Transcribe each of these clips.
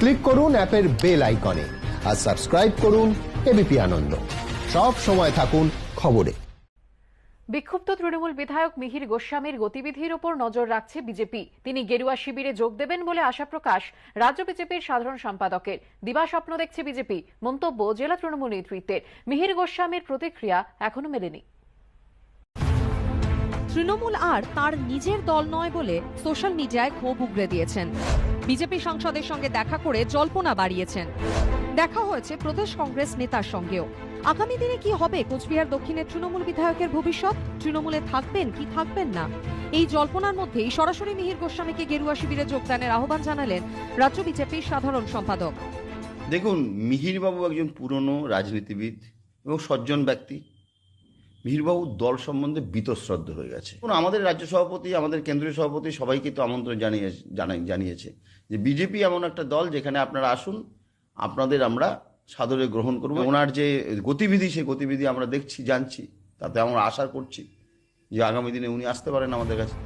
Click করুন অ্যাপের bell আইকনে আর সাবস্ক্রাইব করুন এবিপি আনন্দ। সব সময় থাকুন খবরে। বিক্ষুব্ধ তৃণমূল বিধায়ক মিহির গোস্বামীর গতিবিধির ওপর নজর রাখছে বিজেপি। তিনি গেরুয়া শিবিরে যোগ দেবেন বলে আশা প্রকাশ রাজ্য বিজেপির সাধারণ সম্পাদকের। দিবা স্বপ্ন দেখছে বিজেপি। মন্তব্য জেলা তৃণমূল নেতৃত্বের। মিহির গোস্বামীর প্রতিক্রিয়া এখনও মেলেনি। তৃণমূল আর তার নিজের দল নয় বলে সোশ্যাল মিডিয়ায় ক্ষোভ উগরে দিয়েছেন। বিজেপি সাংসদের সঙ্গে দেখা করে জল্পনা বাড়িয়েছেন। দেখা হয়েছে প্রদেশ কংগ্রেস নেতার সঙ্গেও। আগামী দিনে কি হবে কোচবিহার দক্ষিণের তৃণমূল বিধায়কের ভবিষ্যৎ? তৃণমূলে থাকবেন কি থাকবেন না? এই জল্পনার মধ্যেই সরাসরি মিহির গোস্বামীকে গেরুয়া শিবিরে যোগদানের আহ্বান জানালেন রাজ্য বিজেপির সাধারণ সম্পাদক। দেখুন, মিহিরবাবু একজন পুরনো রাজনীতিবিদ এবং সজ্জন ব্যক্তি। মিহিরবাবু দল সম্বন্ধে বিতশ্রদ্ধ হয়ে গেছে। আমাদের রাজ্য সভাপতি, আমাদের কেন্দ্রীয় সভাপতি সবাইকে তো আমন্ত্রণ জানিয়ে জানাই জানিয়েছে যে বিজেপি এমন একটা দল যেখানে আপনারা আসুন, আপনাদের আমরা সাদরে গ্রহণ করব। ওনার যে গতিবিধি সে গতিবিধি আমরা দেখছি, জানছি। তাতে আমরা আশা করছি যে আগামী দিনে উনি আসতে পারেন আমাদের কাছে।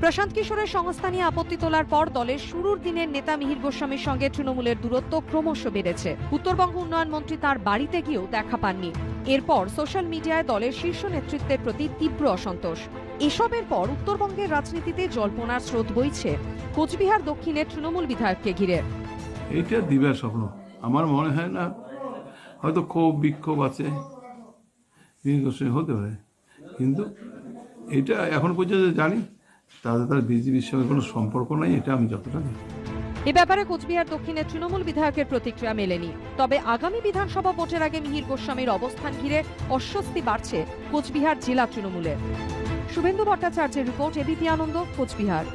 প্রশান্ত কিশোরের সংস্থা নিয়ে আপত্তি তোলার পর দলের শুরুর দিনের নেতা মিহির গোস্বামীর সঙ্গে তৃণমূলের দূরত্ব ক্রমশ বেড়েছে। উত্তরবঙ্গ উন্নয়ন মন্ত্রী তার বাড়িতে গিয়েও দেখা পাননি। এরপর সোশ্যাল মিডিয়ায় দলের শীর্ষ নেতৃত্বের প্রতি তীব্র অসন্তোষ। এসবের পর উত্তরবঙ্গের রাজনীতিতে জল্পনার স্রোত বইছে। কোচবিহার দক্ষিণের তৃণমূল বিধায়ককে ঘিরে। এটা দিবার স্বপ্ন। আমার মনে হয় না, হয়তো ক্ষোভ, বিক্ষোভ আছে। হতে পারে। কিন্তু এটা এখন পর্যন্ত জানি। তাদের তার বিজেপির সঙ্গে কোনো সম্পর্ক নাই, এটা আমি যতটা দেখি এ ব্যাপারে কোচবিহার দক্ষিণের তৃণমূল বিধায়কের প্রতিক্রিয়া মেলেনি। তবে আগামী বিধানসভা ভোটের আগে মিহির গোস্বামীর অবস্থান ঘিরে অস্বস্তি বাড়ছে কোচবিহার জেলা তৃণমূলের। শুভেন্দু ভট্টাচার্যের রিপোর্ট এবিপি আনন্দ, কোচবিহার।